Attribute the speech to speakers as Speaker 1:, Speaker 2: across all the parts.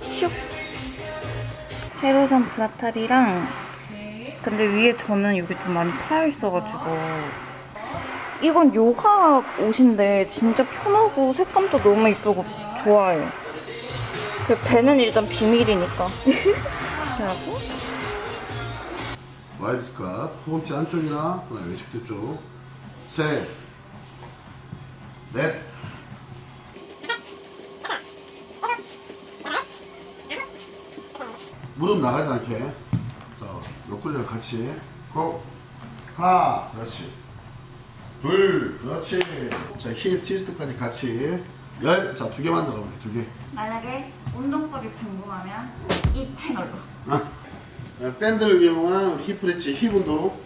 Speaker 1: 슉. 새로 산 브라탑이랑 근데 위에 저는 여기 좀 많이 파여 있어가지고 이건 요가 옷인데 진짜 편하고 색감도 너무 이쁘고 좋아요. 그 배는 일단 비밀이니까. 그래고
Speaker 2: 와이드 스쿼트 허벅지 안쪽이나 그다음에 외식대 쪽 셋, 넷 무릎 나가지 않게. 자 옆구리랑 같이. 고. 하나 그렇지. 둘 그렇지. 자힙 트위스트까지 같이. 열 자 두 개만 더 가면 두개.
Speaker 1: 만약에 운동법이 궁금하면 이 채널로.
Speaker 2: 어, 밴드를 이용한 힙 브릿지 힙 운동.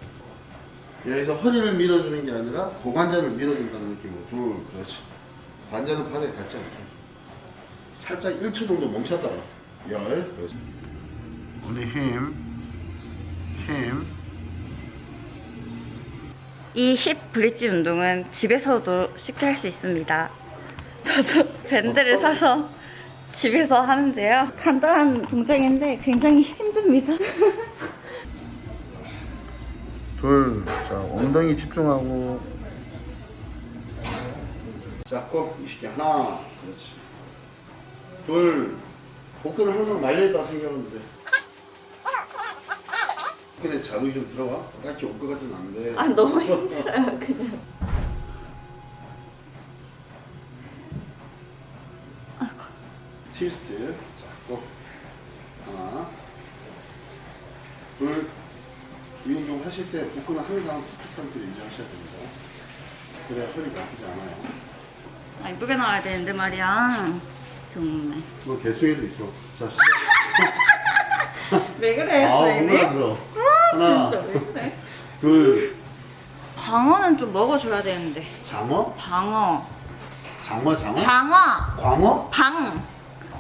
Speaker 2: 여기서 허리를 밀어주는 게 아니라 고관절을 밀어준다는 느낌으로. 둘 그렇지. 관절은 바닥에 닿지 않게. 살짝 1초 정도 멈췄다가. 열 그렇지 우리 힘 힘
Speaker 1: 이 힙 브릿지 운동은 집에서도 쉽게 할 수 있습니다. 저도 밴드를 사서 집에서 하는데요. 간단한 동작인데 굉장히 힘듭니다.
Speaker 2: 둘, 자 엉덩이 집중하고 자 꼭 이시게 하나 그렇지 둘 복근을 항상 말려있다 생각하면 돼 근데 자극이 좀 들어가? 딱히 올 것 같진 않은데.
Speaker 1: 아 너무 힘들어요 그냥.
Speaker 2: 트위스트. 자꼭 하나. 둘 이 운동 하실 때 복근은 항상 수축 상태를 유지하셔야 됩니다. 그래야 허리가 아프지 않아요.
Speaker 1: 아 이쁘게 나와야 되는데 말이야. 정말.
Speaker 2: 뭐 개수에도 있고. 자 시작.
Speaker 1: 왜 그래
Speaker 2: 아 오늘 들어 하나? 둘
Speaker 1: 방어는 좀 먹어줘야 되는데.
Speaker 2: 장어?
Speaker 1: 방어.
Speaker 2: 장어 장어?
Speaker 1: 방어.
Speaker 2: 광어?
Speaker 1: 방.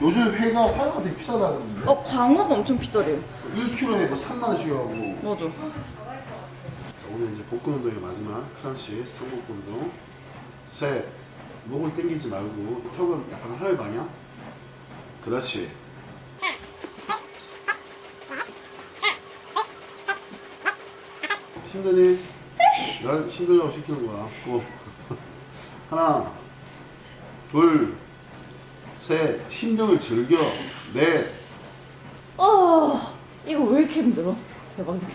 Speaker 2: 요즘 회가 화가 되게 비싸다던데
Speaker 1: 어 광어가 엄청 비싸대요.
Speaker 2: 1kg에 뭐 3만 원씩 하고
Speaker 1: 맞아.
Speaker 2: 자, 오늘 이제 복근 운동의 마지막 크런치 상복근 운동 셋 목을 당기지 말고 턱은 약간 하늘 방향 그렇지 힘드니? 날 힘들려고 시키는 거야 고 하나 둘 셋 힘듦을 즐겨
Speaker 1: 넷아 이거 왜 이렇게 힘들어? 대박이다.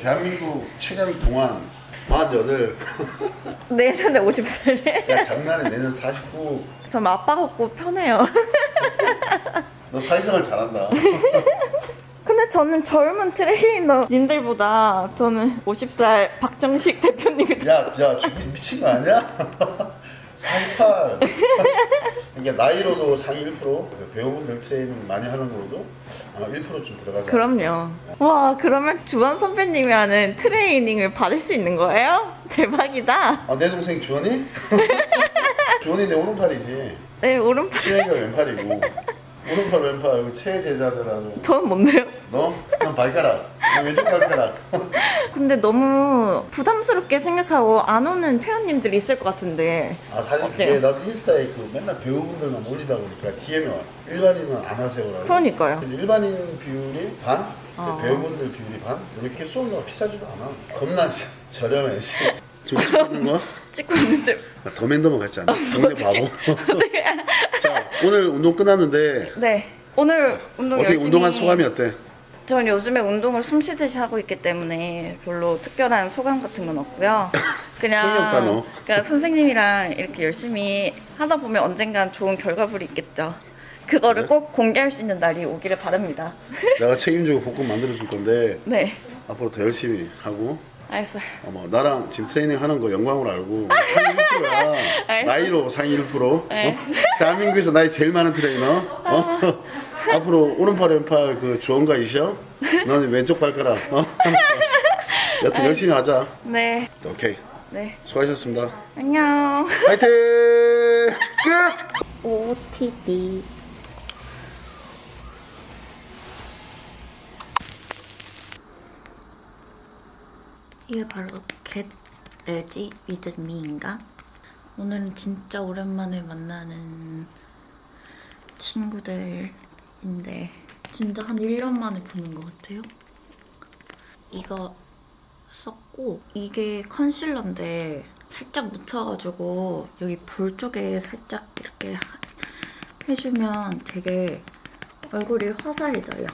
Speaker 2: 대한민국 최강 동안 48
Speaker 1: 내년에 50살에.
Speaker 2: 야 장난해 내년 49.
Speaker 1: 전 아빠 같고 편해요.
Speaker 2: 너 사회생활 잘한다.
Speaker 1: 저는 젊은 트레이너님들보다 저는 50살 박정식 대표님이
Speaker 2: 야, 야, 저기 미친 거 아니야? 48. 그러니까 나이로도 상위 1%, 그 배우분들 트레이닝 많이 하는 거로도 아마 1%좀 들어가지 않을까.
Speaker 1: 그럼요. 와 그러면 주원 선배님이 하는 트레이닝을 받을 수 있는 거예요? 대박이다.
Speaker 2: 아, 내 동생 주원이? 주원이 내 오른팔이지.
Speaker 1: 네 오른팔.
Speaker 2: 시영이가 왼팔이고. 오른팔, 왼팔, 최 제자들하고.
Speaker 1: 저는 뭔데요?
Speaker 2: 너? 난 발가락. 난 왼쪽 발가락.
Speaker 1: 근데 너무 부담스럽게 생각하고 안 오는 회원님들이 있을 것 같은데
Speaker 2: 아 사실
Speaker 1: 어때요?
Speaker 2: 나도 인스타에 그 맨날 배우분들만 올리다 보니까 DM이 와 일반인은 안 하세요라고
Speaker 1: 그러니까요.
Speaker 2: 근데 일반인 비율이 반
Speaker 1: 어.
Speaker 2: 배우분들 비율이 반 이렇게 수업료가 비싸지도 않아 겁나 저- 저렴해 저기 찍고 있는 거?
Speaker 1: 찍고 있는데
Speaker 2: 더 맨더머 같지 않아? 동네 바보 자 오늘 운동 끝났는데
Speaker 1: 네 오늘 운동
Speaker 2: 어떻게
Speaker 1: 열심히
Speaker 2: 운동한 소감이 어때?
Speaker 1: 전 요즘에 운동을 숨쉬듯이 하고 있기 때문에 별로 특별한 소감 같은 건 없고요. 그냥
Speaker 2: 성의 없다, 너.
Speaker 1: 그냥 선생님이랑 이렇게 열심히 하다 보면 언젠간 좋은 결과물이 있겠죠. 그거를
Speaker 2: 그래?
Speaker 1: 꼭 공개할 수 있는 날이 오기를 바랍니다.
Speaker 2: 내가 책임지고 복권 만들어 줄 건데
Speaker 1: 네,
Speaker 2: 앞으로 더 열심히 하고
Speaker 1: 알겠어요.
Speaker 2: 어머 나랑 지금 트레이닝 하는 거 영광으로 알고 상위 1%야
Speaker 1: 알겠어.
Speaker 2: 나이로 상위 1%
Speaker 1: 네.
Speaker 2: 어? 대한민국에서 나이 제일 많은 트레이너 어? 앞으로 오른팔 왼팔 그 주원가 이셔 너는 왼쪽 발가락 어? 여튼 열심히 하자
Speaker 1: 네,
Speaker 2: 오케이
Speaker 1: 네,
Speaker 2: 수고하셨습니다
Speaker 1: 안녕.
Speaker 2: 화이팅 끝
Speaker 1: OTD. 이게 바로 겟 레지 위드 미인가? 오늘은 진짜 오랜만에 만나는 친구들 인데 진짜 한 1년 만에 보는 것 같아요. 이거 썼고 이게 컨실러인데 살짝 묻혀가지고 여기 볼 쪽에 살짝 이렇게 하- 해주면 되게 얼굴이 화사해져요.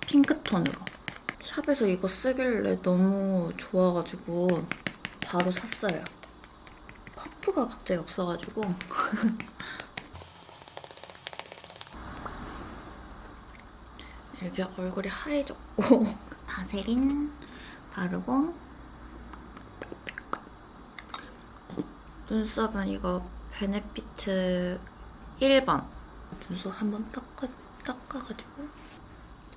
Speaker 1: 핑크톤으로. 샵에서 이거 쓰길래 너무 좋아가지고 바로 샀어요. 퍼프가 갑자기 없어가지고. 이렇게 얼굴이 하얘졌고. 바세린 바르고 눈썹은 이거 베네피트 1번. 눈썹 한번 닦아, 닦아가지고.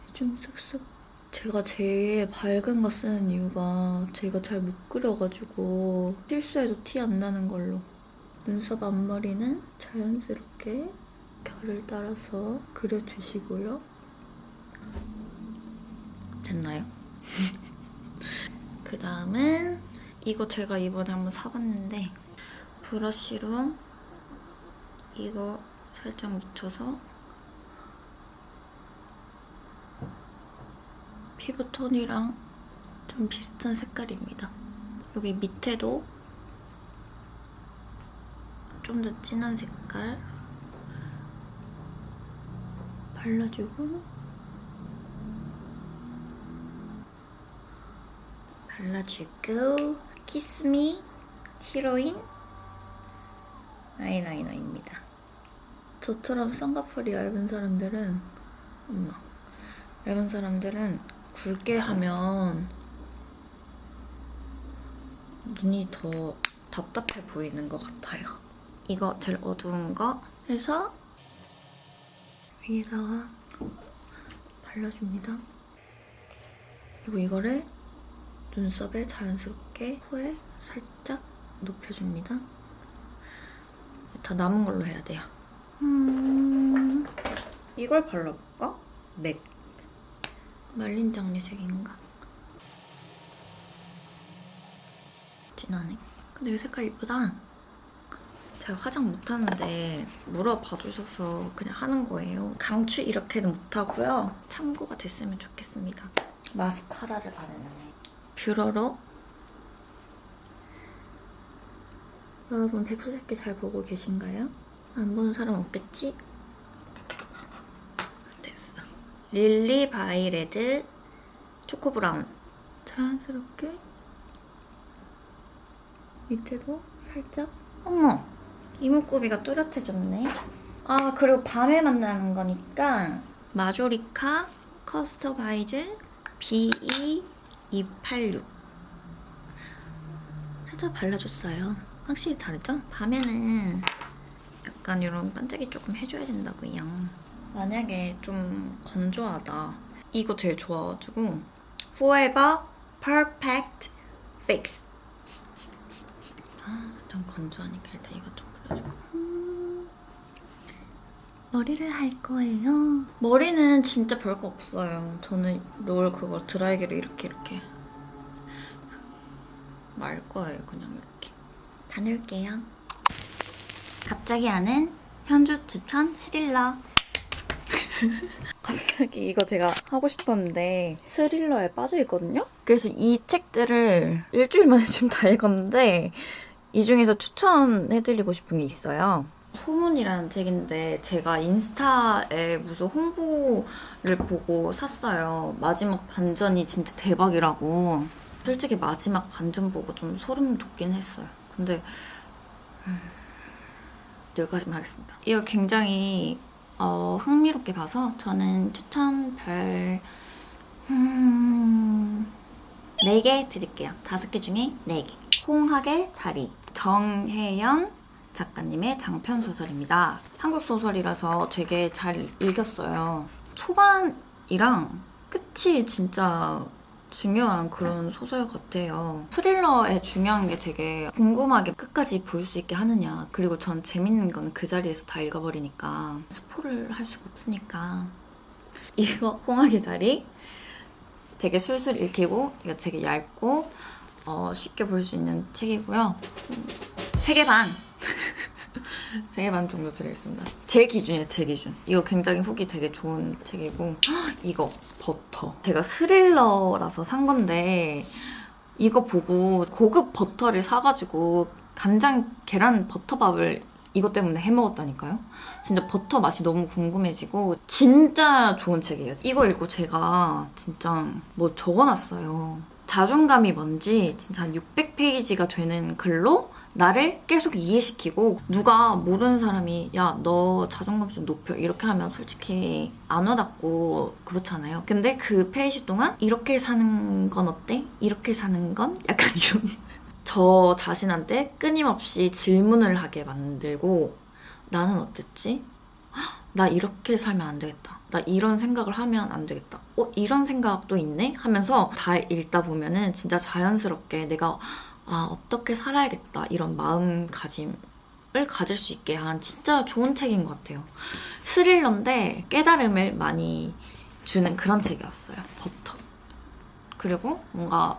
Speaker 1: 대충 쓱쓱 제가 제일 밝은 거 쓰는 이유가 제가 잘 못 그려가지고 실수해도 티 안 나는 걸로 눈썹 앞머리는 자연스럽게 결을 따라서 그려주시고요 됐나요? 그 다음은 이거 제가 이번에 한번 사봤는데 브러쉬로 이거 살짝 묻혀서 피부 톤이랑 좀 비슷한 색깔입니다. 여기 밑에도 좀 더 진한 색깔 발라주고 발라주고 키스미 히로인 아이라이너입니다. 저처럼 쌍꺼풀이 얇은 사람들은 없나? 얇은 사람들은 굵게 하면 눈이 더 답답해 보이는 것 같아요. 이거 제일 어두운 거 해서 위에다가 발라줍니다. 그리고 이거를 눈썹에 자연스럽게 코에 살짝 높여줍니다. 다 남은 걸로 해야 돼요. 음... 이걸 발라볼까? 맥. 말린 장미색인가? 진하네. 근데 이 색깔 이쁘다. 제가 화장 못하는데 물어봐 주셔서 그냥 하는 거예요. 강추 이렇게는 못하고요. 참고가 됐으면 좋겠습니다. 마스카라를 바르네. 뷰러로 여러분 백수새끼 잘 보고 계신가요? 안 보는 사람 없겠지? 됐어. 릴리 바이레드 초코 브라운. 자연스럽게 밑에도 살짝. 어머, 이목구비가 뚜렷해졌네. 아 그리고 밤에 만나는 거니까 마조리카 커스터바이즈 BE286 살짝 발라줬어요. 확실히 다르죠? 밤에는 약간 이런 반짝이 조금 해줘야 된다고요. 만약에 좀 건조하다. 이거 되게 좋아가지고 Forever Perfect Fix. 아, 좀 건조하니까 일단 이거 좀 뿌려주고. 음, 머리를 할 거예요. 머리는 진짜 별거 없어요. 저는 롤 그거 드라이기로 이렇게 이렇게 말 거예요. 그냥 이렇게. 다녀올게요. 갑자기 하는 현주 추천 스릴러. 갑자기 이거 제가 하고 싶었는데 스릴러에 빠져 있거든요. 그래서 이 책들을 일주일 만에 지금 다 읽었는데 이 중에서 추천해드리고 싶은 게 있어요. 소문이라는 책인데 제가 인스타에 무슨 홍보를 보고 샀어요. 마지막 반전이 진짜 대박이라고. 솔직히 마지막 반전 보고 좀 소름 돋긴 했어요. 근데 음, 여기까지만 하겠습니다. 이거 굉장히 어, 흥미롭게 봐서 저는 추천 별 음, 4개 드릴게요. 5개 중에 4개. 홍학의 자리. 정혜연 작가님의 장편 소설입니다. 한국 소설이라서 되게 잘 읽었어요. 초반이랑 끝이 진짜 중요한 그런 소설 같아요. 스릴러의 중요한 게 되게 궁금하게 끝까지 볼 수 있게 하느냐. 그리고 전 재밌는 거는 그 자리에서 다 읽어버리니까 스포를 할 수가 없으니까. 이거 홍학의 자리 되게 술술 읽히고 이거 되게 얇고 어, 쉽게 볼 수 있는 책이고요. 음, 3개 반. 세개반 정도 드리겠습니다. 제 기준이에요, 제 기준. 이거 굉장히 후기 되게 좋은 책이고 헉, 이거 버터. 제가 스릴러라서 산 건데 이거 보고 고급 버터를 사가지고 간장 계란 버터밥을 이것 때문에 해 먹었다니까요. 진짜 버터 맛이 너무 궁금해지고 진짜 좋은 책이에요. 이거 읽고 제가 진짜 뭐 적어놨어요. 자존감이 뭔지 진짜 한 600페이지가 되는 글로 나를 계속 이해시키고 누가 모르는 사람이 야 너 자존감 좀 높여 이렇게 하면 솔직히 안 와닿고 그렇잖아요. 근데 그 페이지 동안 이렇게 사는 건 어때? 이렇게 사는 건 약간 이런 저 자신한테 끊임없이 질문을 하게 만들고 나는 어땠지? 헉, 나 이렇게 살면 안 되겠다. 나 이런 생각을 하면 안 되겠다. 어, 이런 생각도 있네? 하면서 다 읽다 보면은 진짜 자연스럽게 내가 아, 어떻게 살아야겠다. 이런 마음가짐 을 가질 수 있게 한 진짜 좋은 책인 것 같아요. 스릴러인데 깨달음을 많이 주는 그런 책이었어요. 버터. 그리고 뭔가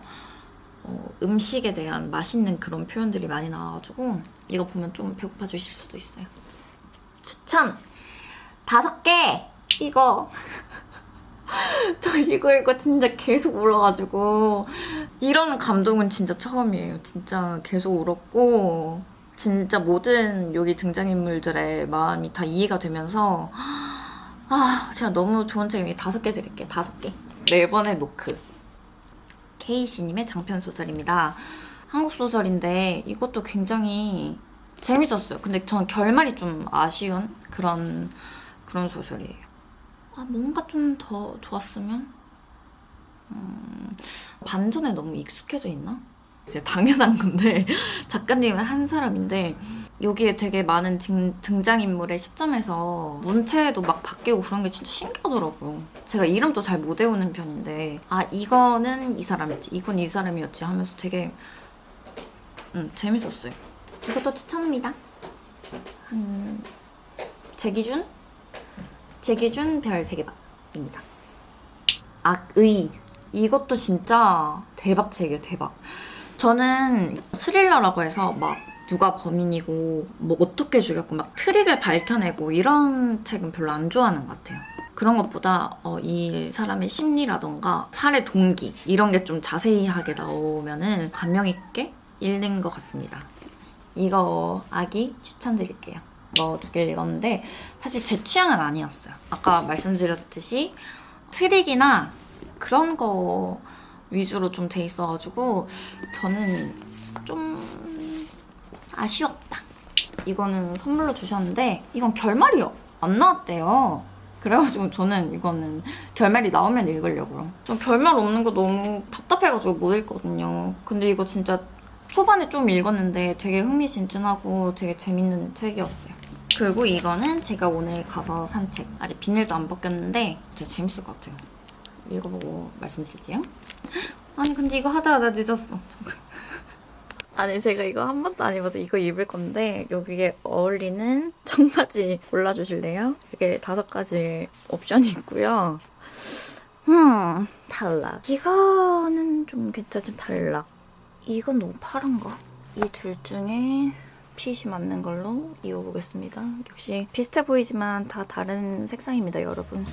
Speaker 1: 어, 음식에 대한 맛있는 그런 표현들이 많이 나와가지고 이거 보면 좀 배고파 주실 수도 있어요. 추천! 다섯 개! 이거. 저 이거 이거 진짜 계속 울어가지고 이런 감동은 진짜 처음이에요. 진짜 계속 울었고 진짜 모든 여기 등장인물들의 마음이 다 이해가 되면서 아 제가 너무 좋은 책입니다. 다섯 개 드릴게요. 다섯 개. 네 번의 노크. 케이시님의 장편 소설입니다. 한국 소설인데 이것도 굉장히 재밌었어요. 근데 전 결말이 좀 아쉬운 그런 그런 소설이에요. 아 뭔가 좀 더 좋았으면 음, 반전에 너무 익숙해져 있나? 이제 당연한 건데 작가님은 한 사람인데 여기에 되게 많은 등, 등장인물의 시점에서 문체도 막 바뀌고 그런 게 진짜 신기하더라고요. 제가 이름도 잘 못 외우는 편인데 아 이거는 이 사람이었지 이건 이 사람이었지 하면서 되게 음, 재밌었어요. 이것도 추천합니다. 한 제 기준 제 기준 별 3개입니다. 악의 이것도 진짜 대박 책이에요 대박 저는 스릴러라고 해서 막 누가 범인이고 뭐 어떻게 죽였고 막 트릭을 밝혀내고 이런 책은 별로 안 좋아하는 것 같아요 그런 것보다 어, 이 사람의 심리라던가 살해 동기 이런 게 좀 자세히하게 나오면은 감명 있게 읽는 것 같습니다 이거 아기 추천드릴게요. 뭐두개 읽었는데 사실 제 취향은 아니었어요. 아까 말씀드렸듯이 트릭이나 그런 거 위주로 좀 돼 있어가지고 저는 좀 아쉬웠다. 이거는 선물로 주셨는데 이건 결말이 안 나왔대요. 그래가지고 저는 이거는 결말이 나오면 읽으려고요. 좀 결말 없는 거 너무 답답해가지고 못 읽거든요. 근데 이거 진짜 초반에 좀 읽었는데 되게 흥미진진하고 되게 재밌는 책이었어요. 그리고 이거는 제가 오늘 가서 산 책. 아직 비닐도 안 벗겼는데 되게 재밌을 것 같아요. 읽어보고 말씀드릴게요. 아니 근데 이거 하다가 나 늦었어. 잠깐. 아니 제가 이거 한 번도 안 입어서 이거 입을 건데 여기에 어울리는 청바지 골라주실래요? 이게 다섯 가지 옵션이 있고요. 음 탈락. 이거는 좀 괜찮 좀 탈락. 이건 너무 파란가? 이 둘 중에 핏이 맞는 걸로 입어보겠습니다. 역시 비슷해 보이지만 다 다른 색상입니다, 여러분.